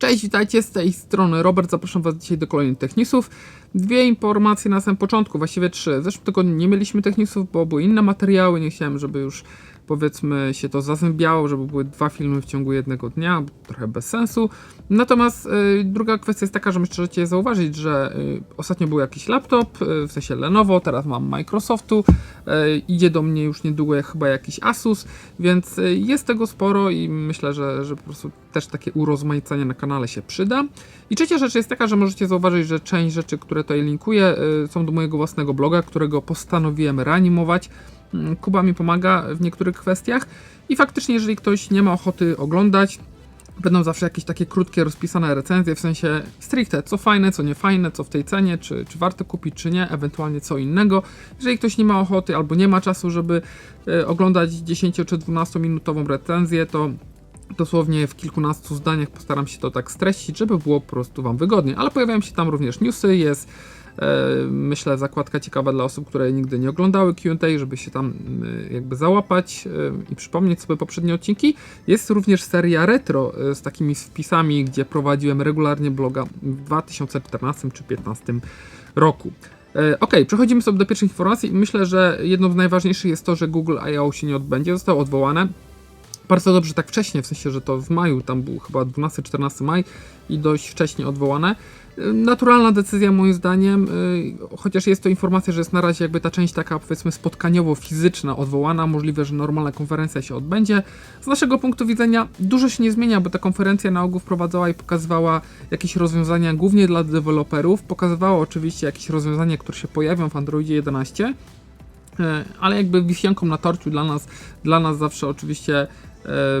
Cześć, witajcie z tej strony Robert, zapraszam Was dzisiaj do kolejnych Technewsów. Dwie informacje na samym początku, właściwie trzy. W zeszłym tygodniu nie mieliśmy Technewsów, bo były inne materiały, nie chciałem, żeby już powiedzmy się to zazębiało, żeby były dwa filmy w ciągu jednego dnia, trochę bez sensu. Natomiast y, druga kwestia jest taka, że możecie zauważyć, że y, ostatnio był jakiś laptop, y, w sensie Lenovo, teraz mam Microsoftu, y, idzie do mnie już niedługo chyba jakiś Asus, więc y, jest tego sporo i myślę, że, że po prostu też takie urozmaicenie na kanale się przyda. I trzecia rzecz jest taka, że możecie zauważyć, że część rzeczy, które tutaj linkuję, y, są do mojego własnego bloga, którego postanowiłem reanimować. Mm, Kuba mi pomaga w niektórych kwestiach i faktycznie, jeżeli ktoś nie ma ochoty oglądać, będą zawsze jakieś takie krótkie, rozpisane recenzje, w sensie stricte, co fajne, co nie fajne, co w tej cenie, czy, czy warto kupić, czy nie, ewentualnie co innego. Jeżeli ktoś nie ma ochoty albo nie ma czasu, żeby e, oglądać 10 czy 12 minutową recenzję, to dosłownie w kilkunastu zdaniach postaram się to tak streścić, żeby było po prostu Wam wygodnie. Ale pojawiają się tam również newsy, jest myślę zakładka ciekawa dla osób, które nigdy nie oglądały Q&A, żeby się tam e, jakby załapać e, i przypomnieć sobie poprzednie odcinki. Jest również seria retro e, z takimi wpisami, gdzie prowadziłem regularnie bloga w 2014 czy 2015 roku. E, Ok, przechodzimy sobie do pierwszych informacji myślę, że jedną z najważniejszych jest to, że Google I.O. się nie odbędzie, zostało odwołane bardzo dobrze tak wcześnie, w sensie, że to w maju, tam był chyba 12-14 maj i dość wcześnie odwołane. Naturalna decyzja moim zdaniem, y, chociaż jest to informacja, że jest na razie jakby ta część taka powiedzmy spotkaniowo-fizyczna odwołana, możliwe, że normalna konferencja się odbędzie. Z naszego punktu widzenia dużo się nie zmienia, bo ta konferencja na ogół wprowadzała i pokazywała jakieś rozwiązania głównie dla deweloperów, pokazywała oczywiście jakieś rozwiązania, które się pojawią w Androidzie 11, E, ale jakby wisienką na torciu dla nas, dla nas zawsze oczywiście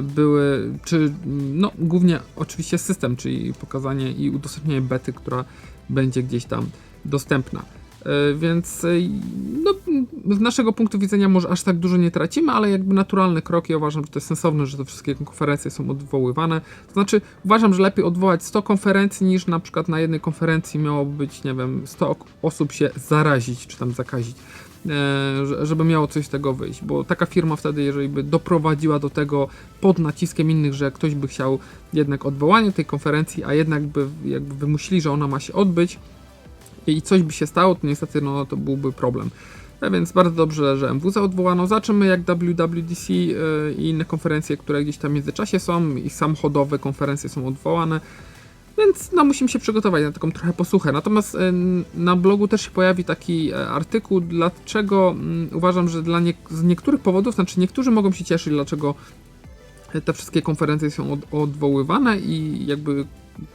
były, czy no głównie oczywiście system, czyli pokazanie i udostępnienie bety, która będzie gdzieś tam dostępna. E, Więc e, no, z naszego punktu widzenia może aż tak dużo nie tracimy, ale jakby naturalny krok i uważam, że to jest sensowne, że te wszystkie konferencje są odwoływane. To znaczy uważam, że lepiej odwołać 100 konferencji niż na przykład na jednej konferencji miałoby być, nie wiem, 100 ok- osób się zarazić czy tam zakazić e, żeby miało coś z tego wyjść, bo taka firma wtedy, jeżeli by doprowadziła do tego pod naciskiem innych, że ktoś by chciał jednak odwołanie tej konferencji, a jednak by jakby wymusili, że ona ma się odbyć i coś by się stało, to niestety no, to byłby problem. A więc bardzo dobrze, że MWZ odwołano. Zobaczymy jak WWDC yy, i inne konferencje, które gdzieś tam w międzyczasie są i samochodowe konferencje są odwołane. Więc no, musimy się przygotować na taką trochę posłuchę. Natomiast e, na blogu też się pojawi taki e, artykuł, dlaczego mm, uważam, że dla nie, z niektórych powodów, znaczy niektórzy mogą się cieszyć, dlaczego te wszystkie konferencje są od, odwoływane i jakby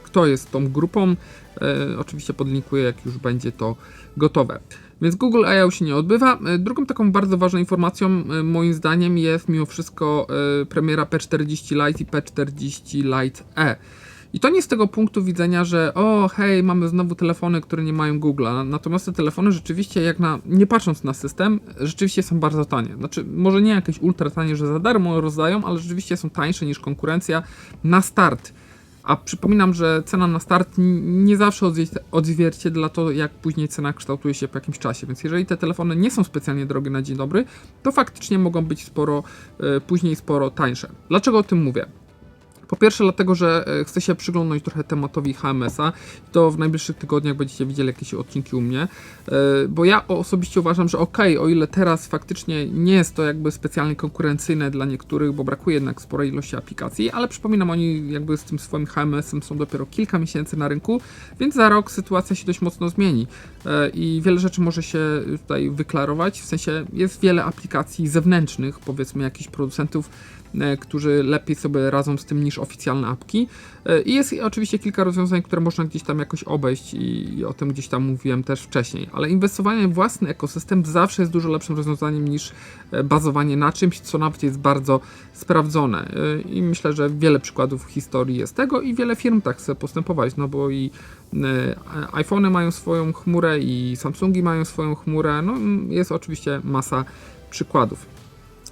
kto jest tą grupą. E, oczywiście podlinkuję, jak już będzie to gotowe. Więc Google I.O. się nie odbywa. E, Drugą taką bardzo ważną informacją, e, moim zdaniem, jest mimo wszystko e, premiera P40 Lite i P40 Lite E. I to nie z tego punktu widzenia, że o hej, mamy znowu telefony, które nie mają Google'a. Natomiast te telefony rzeczywiście, jak na, nie patrząc na system, rzeczywiście są bardzo tanie. Znaczy, może nie jakieś ultra tanie, że za darmo rozdają, ale rzeczywiście są tańsze niż konkurencja na start. A przypominam, że cena na start nie zawsze odzwie- odzwierciedla to, jak później cena kształtuje się po jakimś czasie. Więc jeżeli te telefony nie są specjalnie drogie na dzień dobry, to faktycznie mogą być sporo, e, później sporo tańsze. Dlaczego o tym mówię? Po pierwsze, dlatego, że e, chcę się przyglądnąć trochę tematowi HMS-a. To w najbliższych tygodniach będziecie widzieli jakieś odcinki u mnie. E, Bo ja osobiście uważam, że ok, o ile teraz faktycznie nie jest to jakby specjalnie konkurencyjne dla niektórych, bo brakuje jednak sporej ilości aplikacji, ale przypominam, oni jakby z tym swoim HMS-em są dopiero kilka miesięcy na rynku, więc za rok sytuacja się dość mocno zmieni E, i wiele rzeczy może się tutaj wyklarować. W sensie jest wiele aplikacji zewnętrznych, powiedzmy jakichś producentów, którzy lepiej sobie radzą z tym niż oficjalne apki. E, I jest oczywiście kilka rozwiązań, które można gdzieś tam jakoś obejść i, i o tym gdzieś tam mówiłem też wcześniej. Ale inwestowanie w własny ekosystem zawsze jest dużo lepszym rozwiązaniem niż e, bazowanie na czymś, co nawet jest bardzo sprawdzone. E, I myślę, że wiele przykładów w historii jest tego i wiele firm tak chce postępować, no bo i e, iPhony mają swoją chmurę i Samsungi mają swoją chmurę, no jest oczywiście masa przykładów.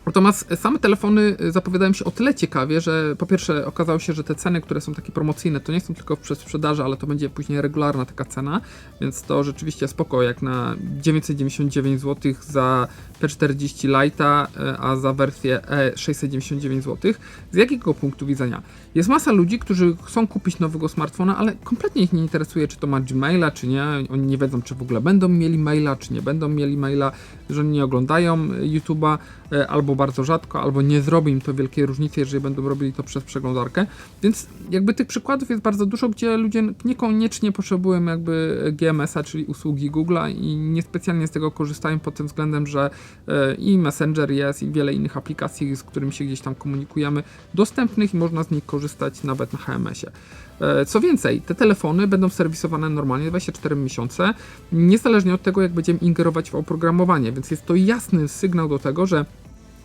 Natomiast same telefony y, zapowiadają się o tyle ciekawie, że po pierwsze okazało się, że te ceny, które są takie promocyjne, to nie są tylko przez sprzedaży, ale to będzie później regularna taka cena, więc to rzeczywiście spoko, jak na 999 zł za P40 Lite'a, y, a za wersję E 699 zł. Z jakiego punktu widzenia? Jest masa ludzi, którzy chcą kupić nowego smartfona, ale kompletnie ich nie interesuje, czy to ma Gmaila, czy nie. Oni nie wiedzą, czy w ogóle będą mieli maila, czy nie będą mieli maila, że nie oglądają YouTube'a e, albo bardzo rzadko, albo nie zrobi im to wielkiej różnicy, jeżeli będą robili to przez przeglądarkę. Więc jakby tych przykładów jest bardzo dużo, gdzie ludzie niekoniecznie potrzebują jakby GMS-a, czyli usługi Google'a i niespecjalnie z tego korzystają pod tym względem, że e, i Messenger jest i wiele innych aplikacji, z którymi się gdzieś tam komunikujemy, dostępnych i można z nich korzystać nawet na HMS-ie. E, Co więcej, te telefony będą serwisowane normalnie 24 miesiące, niezależnie od tego, jak będziemy ingerować w oprogramowanie, więc jest to jasny sygnał do tego, że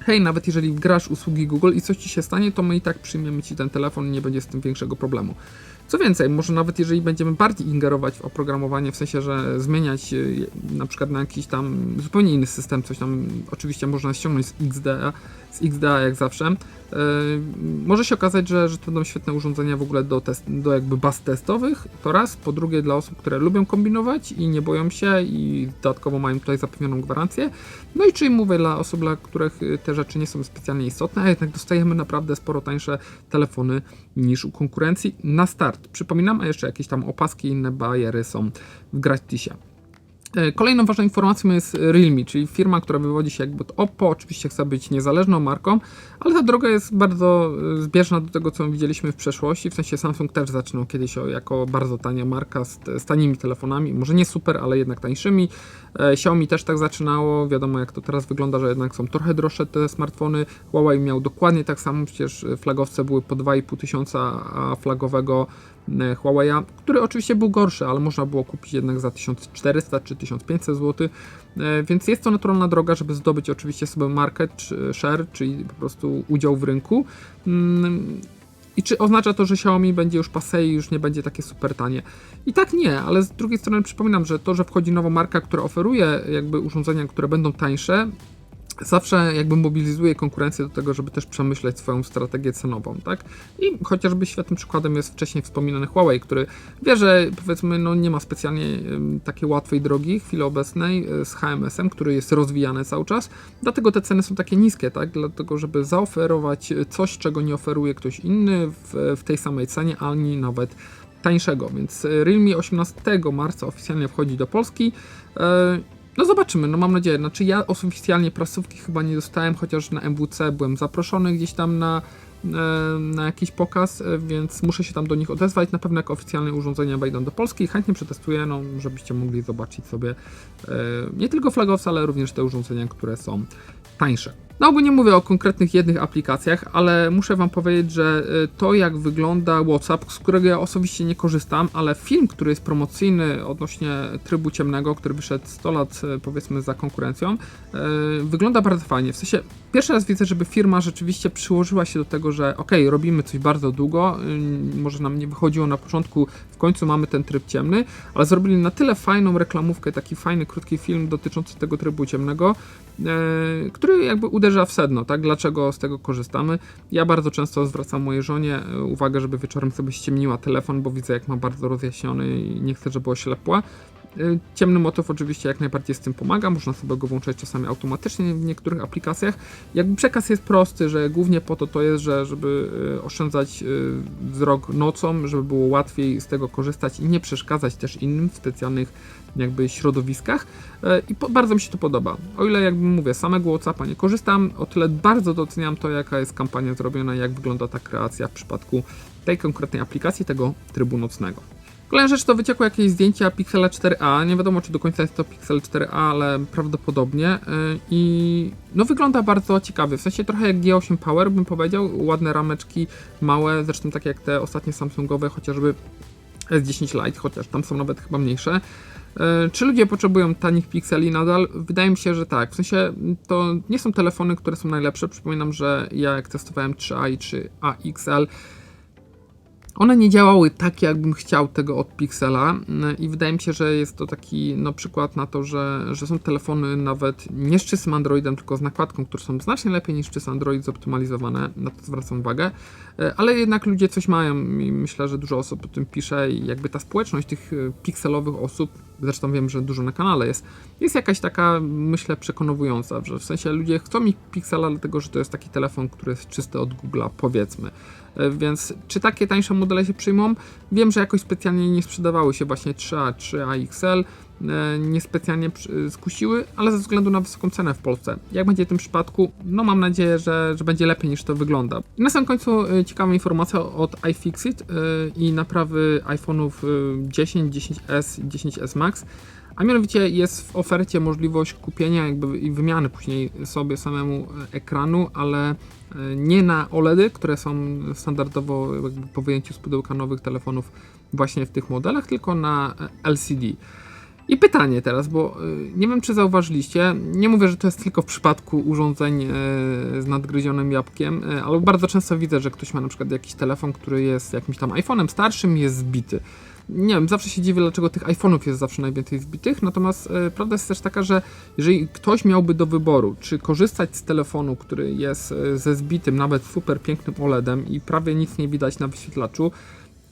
hej, nawet jeżeli grasz usługi Google i coś ci się stanie, to my i tak przyjmiemy ci ten telefon i nie będzie z tym większego problemu. Co więcej, może nawet jeżeli będziemy bardziej ingerować w oprogramowanie, w sensie, że zmieniać y, na przykład na jakiś tam zupełnie inny system, coś tam oczywiście można ściągnąć z XDA, z XDA jak zawsze, yy, może się okazać, że, że to będą świetne urządzenia w ogóle do, test, do jakby baz testowych, to raz, po drugie dla osób, które lubią kombinować i nie boją się i dodatkowo mają tutaj zapewnioną gwarancję, no i czyli mówię dla osób, dla których y, te rzeczy nie są specjalnie istotne, a jednak dostajemy naprawdę sporo tańsze telefony niż u konkurencji na start. Przypominam, a jeszcze jakieś tam opaski i inne bariery są w gratisie. E, Kolejną ważną informacją jest Realme, czyli firma, która wywodzi się jakby od Oppo. Oczywiście chce być niezależną marką, ale ta droga jest bardzo e, zbieżna do tego, co widzieliśmy w przeszłości. W sensie Samsung też zaczynał kiedyś jako bardzo tania marka z, z tanimi telefonami, może nie super, ale jednak tańszymi. E, Xiaomi też tak zaczynało. Wiadomo, jak to teraz wygląda, że jednak są trochę droższe te smartfony. Huawei miał dokładnie tak samo, przecież flagowce były po 2,5 tysiąca, a flagowego Huawei'a, który oczywiście był gorszy, ale można było kupić jednak za 1400 czy 1500 zł, e, więc jest to naturalna droga, żeby zdobyć oczywiście sobie market share, czyli po prostu udział w rynku. Mm, I czy oznacza to, że Xiaomi będzie już passé i już nie będzie takie super tanie? I tak nie, ale z drugiej strony przypominam, że to, że wchodzi nowa marka, która oferuje jakby urządzenia, które będą tańsze, zawsze jakby mobilizuje konkurencję do tego, żeby też przemyśleć swoją strategię cenową, tak? I chociażby świetnym przykładem jest wcześniej wspominany Huawei, który wie, że powiedzmy no nie ma specjalnie takiej łatwej drogi w chwili obecnej e, z HMS-em, który jest rozwijany cały czas, dlatego te ceny są takie niskie, tak? Dlatego, żeby zaoferować coś, czego nie oferuje ktoś inny w, w tej samej cenie, ani nawet tańszego, więc e, Realme 18 marca oficjalnie wchodzi do Polski. No zobaczymy, no mam nadzieję. Znaczy ja oficjalnie prasówki chyba nie dostałem, chociaż na MWC byłem zaproszony gdzieś tam na, e, na jakiś pokaz, e, więc muszę się tam do nich odezwać. Na pewno jak oficjalne urządzenia wejdą do Polski i chętnie przetestuję, no żebyście mogli zobaczyć sobie e, nie tylko flagowce, ale również te urządzenia, które są tańsze. No ogólnie mówię o konkretnych jednych aplikacjach, ale muszę Wam powiedzieć, że y, to jak wygląda WhatsApp, z którego ja osobiście nie korzystam, ale film, który jest promocyjny odnośnie trybu ciemnego, który wyszedł 100 lat y, powiedzmy za konkurencją, y, wygląda bardzo fajnie. W sensie pierwszy raz widzę, żeby firma rzeczywiście przyłożyła się do tego, że ok, robimy coś bardzo długo, może nam nie wychodziło na początku, w końcu mamy ten tryb ciemny, ale zrobili na tyle fajną reklamówkę, taki fajny, krótki film dotyczący tego trybu ciemnego, który jakby uderza w sedno, tak? Dlaczego z tego korzystamy? Ja bardzo często zwracam mojej żonie e, uwagę, żeby wieczorem sobie ściemniła telefon, bo widzę, jak ma bardzo rozjaśniony i nie chcę, żeby oślepła. E, Ciemny motyw oczywiście jak najbardziej z tym pomaga, można sobie go włączać czasami automatycznie w niektórych aplikacjach. Jakby przekaz jest prosty, że głównie po to to jest, że żeby e, oszczędzać e, wzrok nocą, żeby było łatwiej z tego korzystać i nie przeszkadzać też innym w specjalnych jakby środowiskach i po, bardzo mi się to podoba. O ile jakby mówię, samego Whatsappa nie korzystam, o tyle bardzo doceniam to, jaka jest kampania zrobiona, jak wygląda ta kreacja w przypadku tej konkretnej aplikacji, tego trybu nocnego. Kolejna rzecz to wyciekło jakieś zdjęcia Pixela 4a. Nie wiadomo, czy do końca jest to Pixel 4a, ale prawdopodobnie. Yy, I no wygląda bardzo ciekawie. W sensie trochę jak G8 Power bym powiedział. Ładne rameczki, małe, zresztą tak jak te ostatnie Samsungowe, chociażby S10 Lite, chociaż tam są nawet chyba mniejsze. E, Czy ludzie potrzebują tanich pikseli nadal? Wydaje mi się, że tak. W sensie to nie są telefony, które są najlepsze. Przypominam, że ja jak testowałem 3A i 3A XL, one nie działały tak, jakbym chciał tego od Pixela y, i wydaje mi się, że jest to taki no, przykład na to, że, że są telefony nawet nie z czystym Androidem, tylko z nakładką, które są znacznie lepiej niż czysty Android zoptymalizowane, na to zwracam uwagę, y, ale jednak ludzie coś mają i myślę, że dużo osób o tym pisze i jakby ta społeczność tych y, pikselowych osób, zresztą wiem, że dużo na kanale jest, jest jakaś taka, myślę, przekonująca, że w sensie ludzie chcą mieć Pixela, dlatego że to jest taki telefon, który jest czysty od Google'a, powiedzmy. E, Więc czy takie tańsze modele się przyjmą? Wiem, że jakoś specjalnie nie sprzedawały się właśnie 3A, 3A XL, e, niespecjalnie przy- skusiły, ale ze względu na wysoką cenę w Polsce. Jak będzie w tym przypadku? No mam nadzieję, że, że będzie lepiej niż to wygląda. Na samym końcu e, ciekawa informacja od iFixit e, i naprawy iPhone'ów e, 10, 10s i 10s Max. A mianowicie jest w ofercie możliwość kupienia jakby i wymiany później sobie samemu e, ekranu, ale e, nie na OLEDy, które są standardowo po wyjęciu z pudełka nowych telefonów właśnie w tych modelach, tylko na e, LCD. I pytanie teraz, bo nie wiem czy zauważyliście, nie mówię, że to jest tylko w przypadku urządzeń z nadgryzionym jabłkiem, ale bardzo często widzę, że ktoś ma na przykład jakiś telefon, który jest jakimś tam iPhone'em starszym i jest zbity. Nie wiem, zawsze się dziwię, dlaczego tych iPhone'ów jest zawsze najwięcej zbitych, natomiast y, prawda jest też taka, że jeżeli ktoś miałby do wyboru, czy korzystać z telefonu, który jest y, ze zbitym, nawet super pięknym OLEDem i prawie nic nie widać na wyświetlaczu,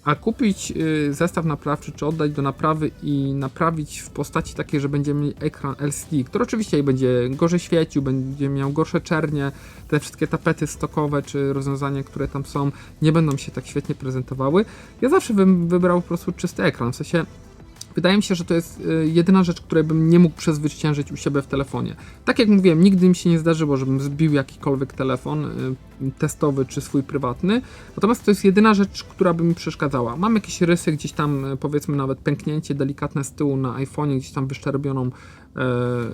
a kupić y, zestaw naprawczy, czy oddać do naprawy i naprawić w postaci takiej, że będziemy mieli ekran LCD, który oczywiście będzie gorzej świecił, będzie miał gorsze czernie, te wszystkie tapety stokowe, czy rozwiązania, które tam są, nie będą się tak świetnie prezentowały. Ja zawsze bym wybrał po prostu czysty ekran, w sensie Wydaje mi się, że to jest y, jedyna rzecz, której bym nie mógł przezwyciężyć u siebie w telefonie. Tak jak mówiłem, nigdy mi się nie zdarzyło, żebym zbił jakikolwiek telefon y, testowy czy swój prywatny. Natomiast to jest jedyna rzecz, która by mi przeszkadzała. Mam jakieś rysy gdzieś tam, y, powiedzmy nawet pęknięcie delikatne z tyłu na iPhone'ie, gdzieś tam wyszczerbioną, e,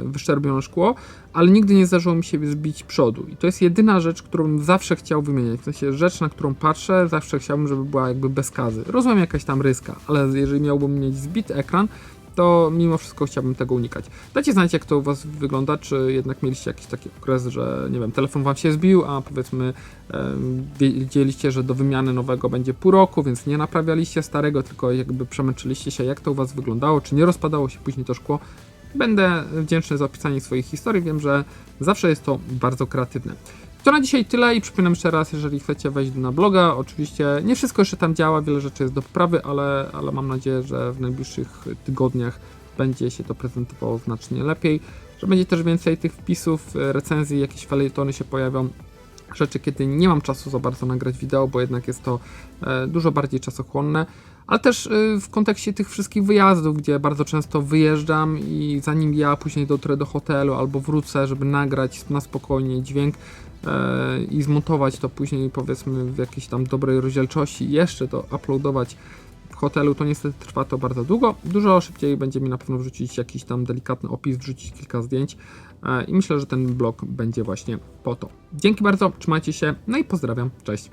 wyszczerbione szkło, ale nigdy nie zdarzyło mi się zbić przodu. I to jest jedyna rzecz, którą zawsze chciał wymieniać. W sensie rzecz, na którą patrzę, zawsze chciałbym, żeby była jakby bez kazy. Rozumiem jakaś tam ryska, ale jeżeli miałbym mieć zbity ekran, to mimo wszystko chciałbym tego unikać. Dajcie znać, jak to u Was wygląda, czy jednak mieliście jakiś taki okres, że nie wiem, telefon Wam się zbił, a powiedzmy wiedzieliście, że do wymiany nowego będzie pół roku, więc nie naprawialiście starego, tylko jakby przemęczyliście się, jak to u Was wyglądało, czy nie rozpadało się później to szkło. Będę wdzięczny za opisanie swoich historii, wiem, że zawsze jest to bardzo kreatywne. To na dzisiaj tyle i przypominam jeszcze raz, jeżeli chcecie wejść na bloga, oczywiście nie wszystko jeszcze tam działa, wiele rzeczy jest do poprawy, ale, ale mam nadzieję, że w najbliższych tygodniach będzie się to prezentowało znacznie lepiej, że będzie też więcej tych wpisów, recenzji, jakieś felietony się pojawią, rzeczy, kiedy nie mam czasu za bardzo nagrać wideo, bo jednak jest to e, dużo bardziej czasochłonne, ale też e, w kontekście tych wszystkich wyjazdów, gdzie bardzo często wyjeżdżam i zanim ja później dotrę do hotelu albo wrócę, żeby nagrać na spokojnie dźwięk e, i zmontować to później powiedzmy w jakiejś tam dobrej rozdzielczości jeszcze to uploadować w hotelu, to niestety trwa to bardzo długo. Dużo szybciej będzie mi na pewno wrzucić jakiś tam delikatny opis, wrzucić kilka zdjęć e, i myślę, że ten blog będzie właśnie po to. Dzięki bardzo, trzymajcie się, no i pozdrawiam, cześć.